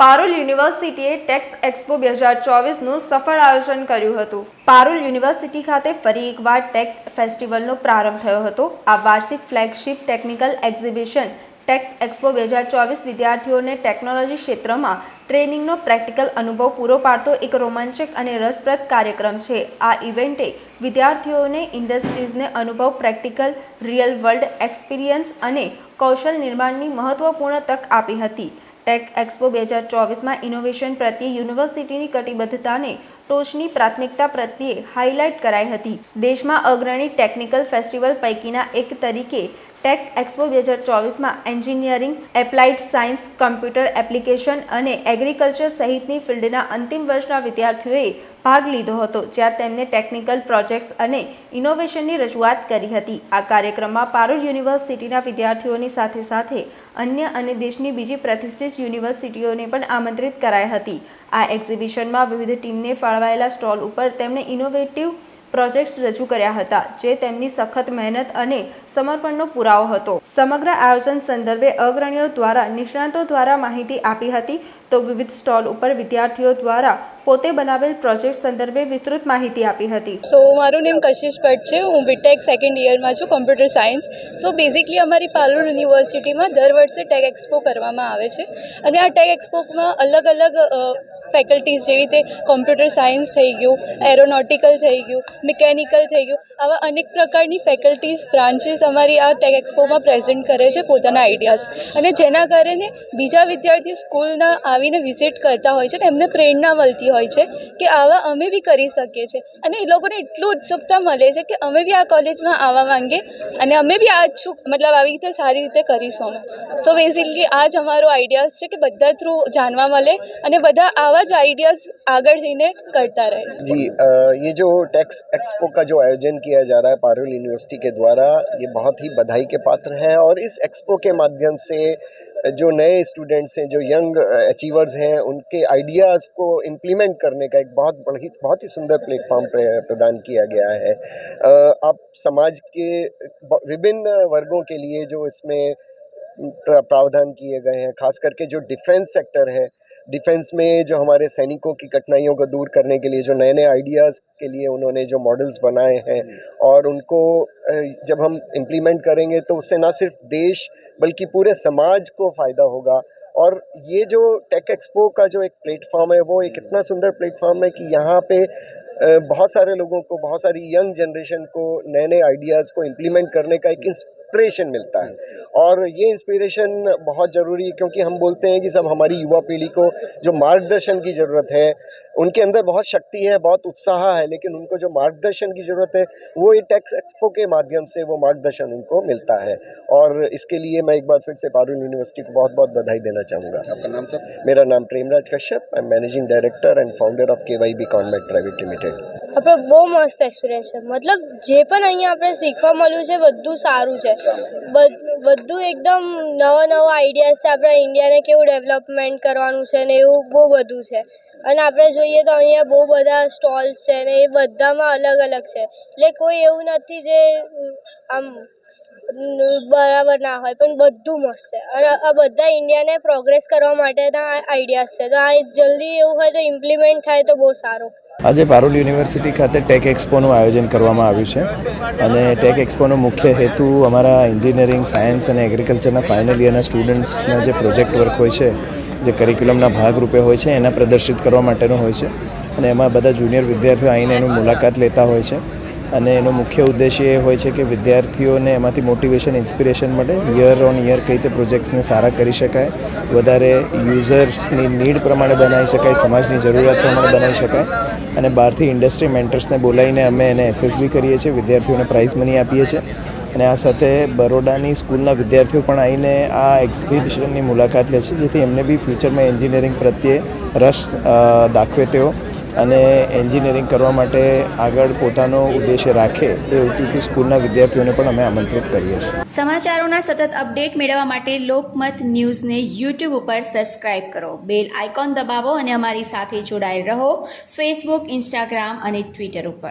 પારુલ યુનિવર્સિટીએ tax expo બે હજાર ચોવીસનું સફળ આયોજન કર્યું હતું. પારુલ યુનિવર્સિટી ખાતે ફરી એકવાર ટેક્સ ફેસ્ટિવલનો પ્રારંભ થયો હતો. આ વાર્ષિક flagship technical exhibition tech's expo બે હજાર ચોવીસ વિદ્યાર્થીઓને ટેકનોલોજી ક્ષેત્રમાં ટ્રેનિંગનો પ્રેક્ટિકલ અનુભવ પૂરો પાડતો એક રોમાંચક અને રસપ્રદ કાર્યક્રમ છે. આ ઇવેન્ટે વિદ્યાર્થીઓને ઇન્ડસ્ટ્રીઝને અનુભવ પ્રેક્ટિકલ, રિયલ વર્લ્ડ એક્સપિરિયન્સ અને કૌશલ નિર્માણની મહત્વપૂર્ણ તક આપી હતી. ટેક એક્સપો બે હજાર ચોવીસમાં ઇનોવેશન પ્રત્યે યુનિવર્સિટીની કટિબદ્ધતાને ટોચની પ્રાથમિકતા પ્રત્યે હાઇલાઇટ કરાઈ હતી. દેશમાં અગ્રણી ટેકનિકલ ફેસ્ટિવલ પૈકીના એક તરીકે ટેક એક્સપો બે હજાર ચોવીસમાં engineering, applied science, computer application અને એગ્રીકલ્ચર સહિતની ફિલ્ડના અંતિમ વર્ષના વિદ્યાર્થીઓએ ભાગ લીધો હતો, જ્યાં તેમને ટેકનિકલ પ્રોજેક્ટ્સ અને ઇનોવેશનની રજૂઆત કરી હતી. આ કાર્યક્રમમાં પારુલ યુનિવર્સિટીના વિદ્યાર્થીઓની સાથે સાથે અન્ય અને દેશની બીજી પ્રતિષ્ઠિત યુનિવર્સિટીઓને પણ આમંત્રિત કરાઈ હતી. આ એક્ઝિબિશનમાં વિવિધ ટીમને ફાળવાયેલા સ્ટોલ ઉપર તેમણે ઇનોવેટિવ પ્રોજેક્ટ્સ રજૂ કર્યા હતા, જે તેમની સખત મહેનત અને સમર્પણનો પુરાવો હતો. સમગ્ર આયોજન સંદર્ભે અગ્રણીઓ દ્વારા, નિષ્ણાતો દ્વારા માહિતી આપી હતી તો વિવિધ સ્ટોલ ઉપર વિદ્યાર્થીઓ દ્વારા પોતે બનાવેલ પ્રોજેક્ટ સંદર્ભે વિસ્તૃત માહિતી આપી હતી. સો મારું નેમ કશિશ ભટ્ટ છે. હું બીટેક સેકન્ડ યરમાં છું કમ્પ્યુટર સાયન્સ સો બેઝિકલી અમારી પાલોર યુનિવર્સિટીમાં દર વર્ષે ટેક એક્સપો કરવામાં આવે છે. અને આ ટેક એક્સપોમાં અલગ અલગ ફેકલ્ટીઝ જેવી રીતે કોમ્પ્યુટર સાયન્સ થઈ ગયું એરોનોટિકલ થઈ ગયું મિકેનિકલ થઈ ગયું, આવા અનેક પ્રકારની ફેકલ્ટીઝ બ્રાન્ચીસ અમારી આ ટેક એક્સપોમાં પ્રેઝન્ટ કરે છે પોતાના આઈડિયાઝ અને જેના કારણે બીજા વિદ્યાર્થીઓ સ્કૂલના આવીને વિઝિટ કરતા હોય છે ને એમને પ્રેરણા મળતી હોય છે કે આવા અમે બી કરી શકીએ છીએ. અને એ લોકોને એટલું ઉત્સુકતા મળે છે કે અમે બી આ કોલેજમાં આવવા માંગીએ અને અમે બી આ છું મતલબ આવી રીતે સારી રીતે કરીશું અમે. સો બેઝિકલી આ જ અમારો આઈડિયાઝ છે કે બધા થ્રુ જાણવા મળે અને બધા આવા आवाज़ आइडियाज़ आगर जी ने करता रहे जी आ, ये जो टैक्स एक्सपो का जो आयोजन किया जा रहा है पारुल यूनिवर्सिटी के द्वारा ये बहुत ही बधाई के पात्र हैं और इस एक्सपो के माध्यम से जो नए स्टूडेंट्स हैं जो यंग अचीवर्स हैं उनके आइडियाज़ को इम्प्लीमेंट करने का एक बहुत बड़ी बहुत ही सुंदर प्लेटफॉर्म प्रदान किया गया है। आप समाज के विभिन्न वर्गों के लिए जो इसमें प्रावधान किए गए हैं, खास करके जो डिफेंस सेक्टर है। डिफेंस में जो हमारे सैनिकों की कठिनाइयों को दूर करने के लिए, जो नए नए आइडियाज़ के लिए उन्होंने जो मॉडल्स बनाए हैं और उनको जब हम इम्प्लीमेंट करेंगे तो उससे ना सिर्फ़ देश, बल्कि पूरे समाज को फ़ायदा होगा। और ये जो टेक एक्सपो का जो एक प्लेटफॉर्म है, वो एक इतना सुंदर प्लेटफॉर्म है कि यहाँ पे बहुत सारे लोगों को, बहुत सारी यंग जनरेशन को नए नए आइडियाज़ को इम्प्लीमेंट करने का एक इंस्पिरेशन मिलता है। और ये इंस्पिरेशन बहुत ज़रूरी है क्योंकि हम बोलते हैं कि सब हमारी युवा पीढ़ी को जो मार्गदर्शन की ज़रूरत है उनके अंदर बहुत शक्ति है बहुत उत्साह है लेकिन उनको जो मार्गदर्शन की ज़रूरत है वो ये टैक्स एक्सपो के माध्यम से वो मार्गदर्शन उनको मिलता है। और इसके लिए मैं एक बार फिर से पारुल यूनिवर्सिटी को बहुत बहुत बधाई देना चाहूँगा। आपका नाम सर? मेरा नाम Premraj Kashyap I am managing director and founder of K Y B convent private limited આપણો બહુ મસ્ત એક્સપિરિયન્સ છે. મતલબ જે પણ અહીંયા આપણે શીખવા મળ્યું છે, બધું સારું છે. બધ- એકદમ નવા નવા આઈડિયાઝ છે. આપણા ઇન્ડિયાને કેવું ડેવલપમેન્ટ કરવાનું છે ને એવું બહુ બધું છે. અને આપણે જોઈએ તો અહીંયા બહુ બધા સ્ટોલ્સ છે ને એ બધામાં અલગ અલગ છે. એટલે કોઈ એવું નથી જે, આમ, બરાબર ના હોય, પણ બધું મસ્ત છે. અને આ બધા ઇન્ડિયાને પ્રોગ્રેસ કરવા માટેના આઈડિયાઝ છે. તો આ જલ્દી એવું હોય તો ઇમ્પ્લિમેન્ટ થાય તો બહુ સારું. આજે પારુલ યુનિવર્સિટી ખાતે ટેક એક્સપોનું આયોજન કરવામાં આવ્યું છે. અને ટેક એક્સપોનો મુખ્ય હેતુ અમારા એન્જિનિયરિંગ સાયન્સ અને એગ્રીકલ્ચરના ફાઇનલ યરના સ્ટુડન્ટ્સના જે પ્રોજેક્ટ વર્ક હોય છે, જે કરિક્યુલમના ભાગરૂપે હોય છે, એના પ્રદર્શિત કરવા માટેનો હોય છે. અને એમાં બધા જુનિયર વિદ્યાર્થીઓ આવીને એની મુલાકાત લેતા હોય છે. અને એનો મુખ્ય ઉદ્દેશ્ય એ હોય છે કે વિદ્યાર્થીઓને એમાંથી મોટિવેશન ઇન્સ્પિરેશન મળે. યર ઓન યર કઈ રીતે પ્રોજેક્ટ્સને સારા કરી શકાય. વધારે યુઝર્સની નીડ પ્રમાણે બનાવી શકાય, સમાજની જરૂરિયાત પ્રમાણે બનાવી શકાય. અને બહારથી ઇન્ડસ્ટ્રી મેન્ટર્સને બોલાવીને અમે એને એસએસબી કરીએ છીએ. વિદ્યાર્થીઓને પ્રાઇઝ મની આપીએ છીએ. અને આ સાથે બરોડાની સ્કૂલના વિદ્યાર્થીઓ પણ આવીને આ એક્ઝિબિશનની મુલાકાત લે છે, જેથી એમને બી ફ્યુચરમાં એન્જિનિયરિંગ પ્રત્યે રસ દાખવે તેઓ અને એન્જિનિયરિંગ કરવા માટે આગળ પોતાનો ઉદ્દેશ્ય રાખે એ હેતુથી સ્કૂલના વિદ્યાર્થીઓને પણ અમે આમંત્રિત કરીએ છીએ. સમાચારોના સતત અપડેટ મેળવવા માટે લોકમત ન્યૂઝને યુટ્યુબ ઉપર સબસ્ક્રાઇબ કરો. બેલ આઇકોન દબાવો અને અમારી સાથે જોડાયેલ રહો. ફેસબુક ઇન્સ્ટાગ્રામ અને ટ્વિટર ઉપર.